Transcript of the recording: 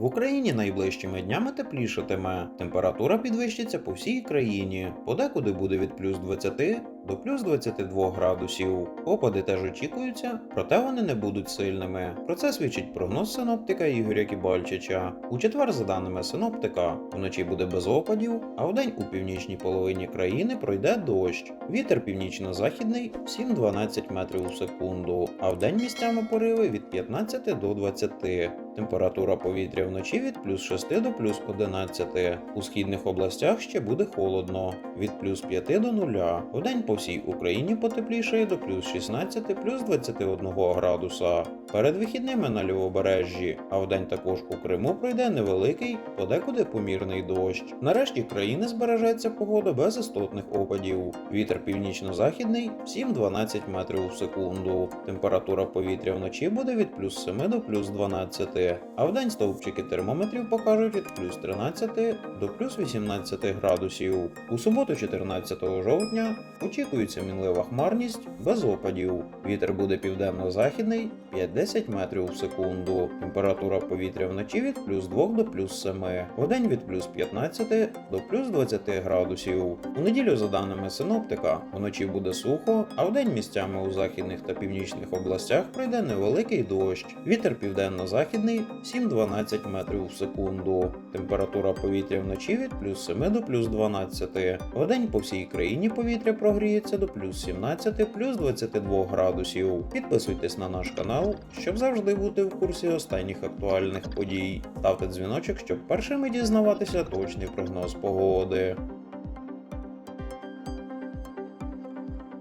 В Україні найближчими днями теплішатиме. Температура підвищиться по всій країні. Подекуди буде від плюс 20 до плюс 22 градусів. Опади теж очікуються, проте вони не будуть сильними. Про це свідчить прогноз синоптика Ігоря Кібальчича. У четвер, за даними синоптика, вночі буде без опадів, а вдень у північній половині країни пройде дощ. Вітер північно-західний 7-12 метрів у секунду, а вдень місцями пориви від 15 до 20. Температура повітря вночі від плюс 6 до плюс 11. У східних областях ще буде холодно від плюс 5 до 0. Вдень по всій Україні потеплішає до плюс 16 плюс 21 градуса. Перед вихідними на лівобережжі, а вдень також у Криму пройде невеликий, подекуди помірний дощ. Нарешті країни збережеться погода без істотних опадів. Вітер північно-західний 7-12 метрів у секунду. Температура повітря вночі буде від плюс 7 до плюс 12, а вдень стовпчики термометрів покажуть від плюс 13 до плюс 18 градусів. У суботу, 14 жовтня, очікується мінлива хмарність без опадів. Вітер буде південно-західний 5-10 метрів в секунду. Температура повітря вночі від плюс 2 до плюс 7, вдень від плюс 15 до плюс 20 градусів. У неділю, за даними синоптика, вночі буде сухо, а вдень місцями у західних та північних областях пройде невеликий дощ. Вітер південно-західний 7-12 метрів в секунду. Температура повітря вночі від плюс 7 до плюс 12. Вдень по всій країні повітря прогріється до плюс 17 плюс 22 градусів. Підписуйтесь на наш канал, щоб завжди бути в курсі останніх актуальних подій. Ставте дзвіночок, щоб першими дізнаватися точний прогноз погоди.